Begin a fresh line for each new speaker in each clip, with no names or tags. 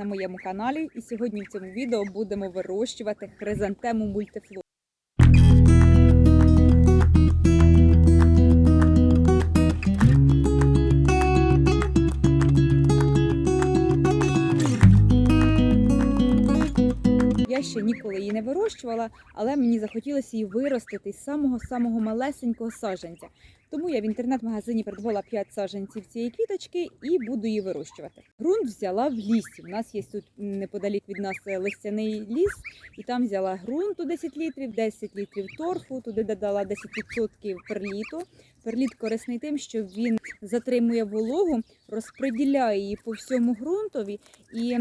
на моєму каналі. І сьогодні в цьому відео будемо вирощувати хризантему мультифлору. Я ще ніколи її не вирощувала, але мені захотілося її виростити з самого-самого малесенького саджанця. Тому я в інтернет-магазині придбала 5 саджанців цієї квіточки і буду її вирощувати. Ґрунт взяла в лісі. У нас є тут неподалік від нас листяний ліс, і там взяла ґрунту 10 літрів, 10 літрів торфу, туди додала 10% перліту. Перліт корисний тим, що він затримує вологу, розподіляє її по всьому ґрунтові і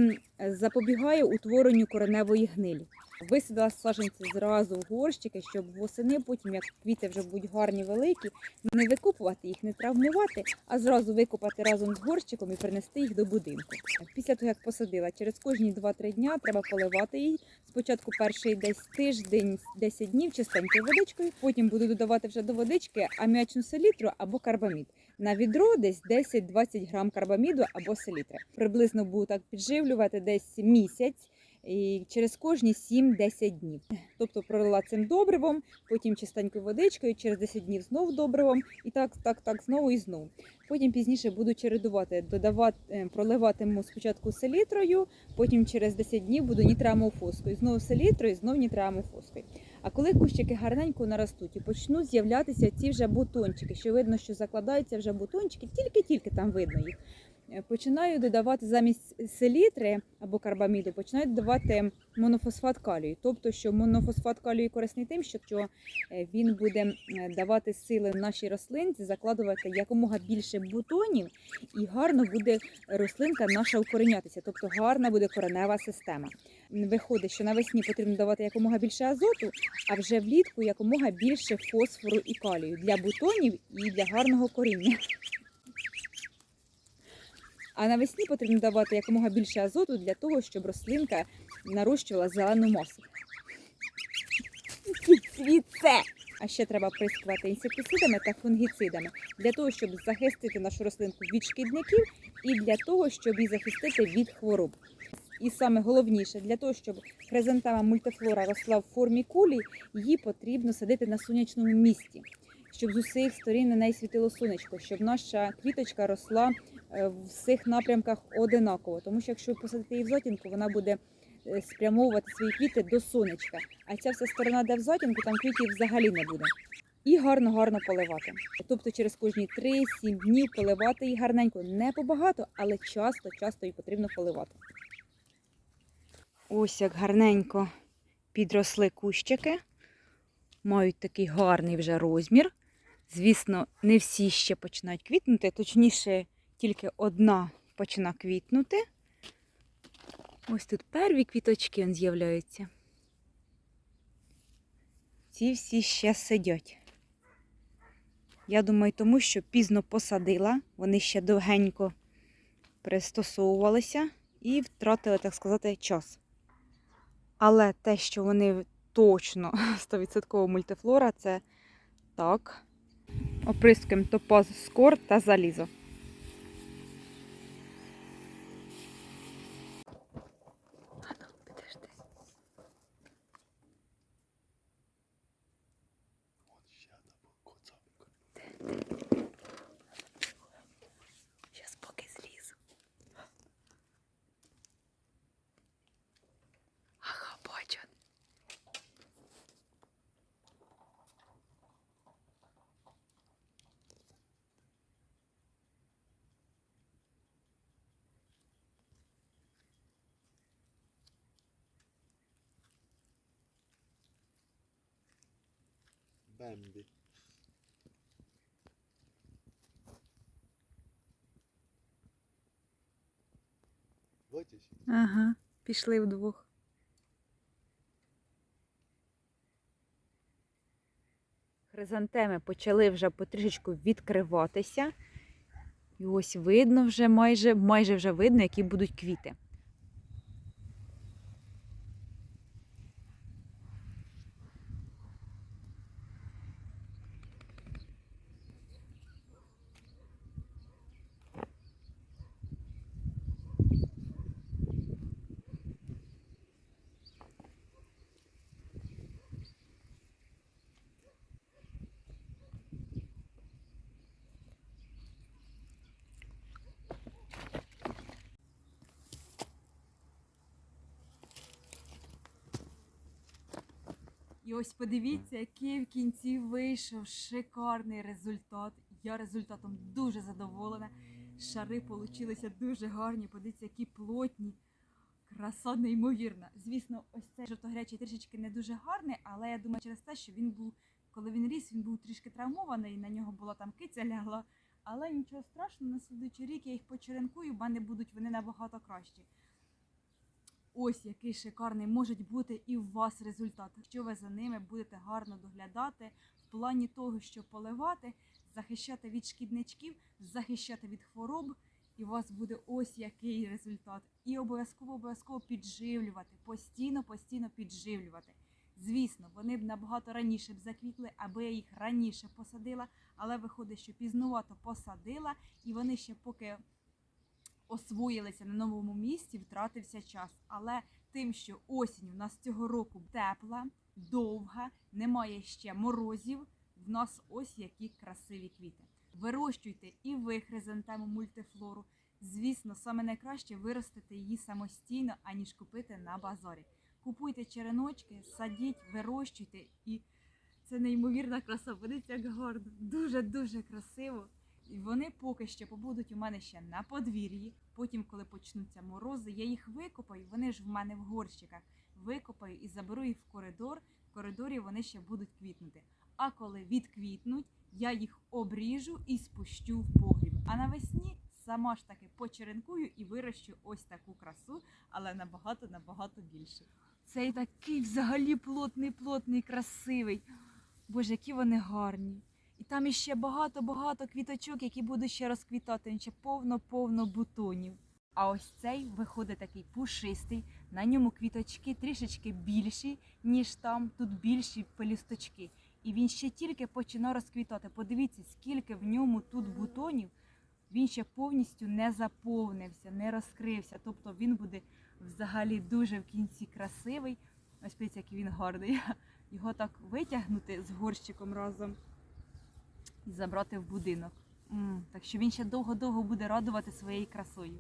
запобігає утворенню кореневої гнилі. Висадила саджанці зразу в горщики, щоб восени, потім, як квіти вже будуть гарні великі, не викопувати їх, не травмувати, а зразу викопати разом з горщиком і принести їх до будинку. Після того, як посадила, через кожні 2-3 дня треба поливати її. Спочатку перший десь тиждень, 10 днів чистенькою водичкою, потім буду додавати вже до водички аміачну селітру або карбамід. На відро десь 10-20 грам карбаміду або селітри. Приблизно буду так підживлювати десь місяць. І через кожні 7-10 днів. Тобто пролила цим добривом, потім чистенькою водичкою, через 10 днів знов добривом, і так, так, так, знову і знову. Потім пізніше буду чередувати, додавати, е, проливатиму спочатку селітрою, потім через 10 днів буду нітрамофоскою. Знову селітрою, знову нітрамофоскою. А коли кущики гарненько наростуть і почнуть з'являтися ці вже бутончики, що видно, що закладаються вже бутончики, тільки-тільки там видно їх. Починаю додавати замість селітри або карбаміду, починаю додавати монофосфат калію. Тобто, що монофосфат калію корисний тим, що е, він буде давати сили нашій рослинці, закладувати якомога більше бутонів, і гарно буде рослинка наша укоренятися, тобто гарна буде коренева система. Виходить, що навесні потрібно давати якомога більше азоту, а вже влітку якомога більше фосфору і калію для бутонів і для гарного коріння. А навесні потрібно давати якомога більше азоту для того, щоб рослинка нарощувала зелену масу. Цвіте! А ще треба прискувати інсектицидами та фунгіцидами для того, щоб захистити нашу рослинку від шкідників і для того, щоб її захистити від хвороб. І саме головніше, для того, щоб хризантема мультифлора росла в формі кулі, її потрібно садити на сонячному місці, щоб з усіх сторін на неї світило сонечко, щоб наша квіточка росла е, в всіх напрямках одинаково. Тому що якщо посадити її в затінку, вона буде е, спрямовувати свої квіти до сонечка. А ця вся сторона, де в затінку, там квітів взагалі не буде. І гарно-гарно поливати. Тобто через кожні 3-7 днів поливати її гарненько. Не побагато, але часто-часто її потрібно поливати. Ось як гарненько підросли кущики. Мають такий гарний вже розмір. Звісно, не всі ще починають квітнути, точніше, тільки одна почина квітнути. Ось тут перві квіточки з'являються. Ці всі ще сидять. Я думаю, тому що пізно посадила, вони ще довгенько пристосовувалися і втратили, так сказати, час. Але те, що вони точно 100% мультифлора, це так. Оприскуємо топаз скор та залізо.
Бембі. Бачиш?
Ага, пішли вдвох. Хризантеми почали вже потрішечку відкриватися. І ось видно вже майже, майже вже видно, які будуть квіти. І ось подивіться, який в кінці вийшов шикарний результат. Я результатом дуже задоволена. Шари получилися дуже гарні. Подивіться, які плотні. Краса неймовірна. Звісно, ось цей жовтогрячий трішечки не дуже гарний, але я думаю, через те, що він був, коли він ріс, він був трішки травмований, на нього була там киця лягла. Але нічого страшного, на слідуючий рік я їх почеренкую, в мене будуть вони набагато кращі. Ось який шикарний може бути і у вас результат. Якщо ви за ними будете гарно доглядати в плані того, що поливати, захищати від шкідничків, захищати від хвороб, і у вас буде ось який результат. І обов'язково обов'язково підживлювати, постійно, постійно підживлювати. Звісно, вони б набагато раніше б заквітли, аби я їх раніше посадила, але виходить, що пізнувато посадила, і вони ще поки освоїлися на новому місці, втратився час. Але тим, що осінь у нас цього року тепла, довга, немає ще морозів. В нас ось які красиві квіти. Вирощуйте і ви хризантему мультифлору. Звісно, саме найкраще виростити її самостійно, аніж купити на базарі. Купуйте череночки, садіть, вирощуйте, і це неймовірна краса. Подивіться, як гарно, дуже дуже красиво. І вони поки що побудуть у мене ще на подвір'ї. Потім, коли почнуться морози, я їх викопаю. Вони ж в мене в горщиках. Викопаю і заберу їх в коридор. В коридорі вони ще будуть квітнути. А коли відквітнуть, я їх обріжу і спущу в погріб. А навесні сама ж таки почеренкую і вирощу ось таку красу, але набагато набагато більше. Цей такий взагалі плотний, плотний, красивий. Боже, які вони гарні. І там іще багато-багато квіточок, які будуть ще розквітати, ще повно-повно бутонів. А ось цей виходить такий пушистий, на ньому квіточки трішечки більші, ніж там, тут більші пелюсточки. І він ще тільки починає розквітати. Подивіться, скільки в ньому тут бутонів. Він ще повністю не заповнився, не розкрився. Тобто він буде взагалі дуже в кінці красивий. Ось подивіться, який він гарний. Його так витягнути з горщиком разом і забрати в будинок. М, Так що він ще довго-довго буде радувати своєю красою.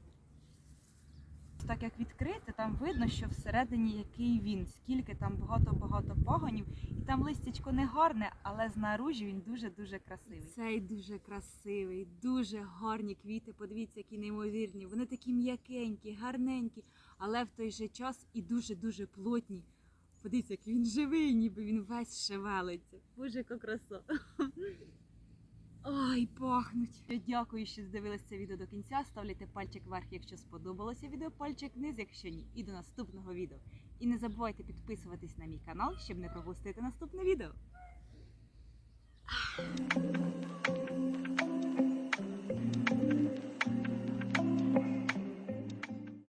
Так як відкрити, там видно, що всередині який він, скільки там багато-багато пагонів, і там листячко не гарне, але знаружі він дуже-дуже красивий. Цей дуже красивий, дуже гарні квіти. Подивіться, які неймовірні. Вони такі м'якенькі, гарненькі, але в той же час і дуже-дуже плотні. Подивіться, який він живий, ніби він весь шевелиться. Боже, яка краса. Ай, пахнуть. Дякую, що здивилися це відео до кінця. Ставляйте пальчик вверх, якщо сподобалося відео, пальчик вниз, якщо ні. І до наступного відео. І не забувайте підписуватись на мій канал, щоб не пропустити наступне відео.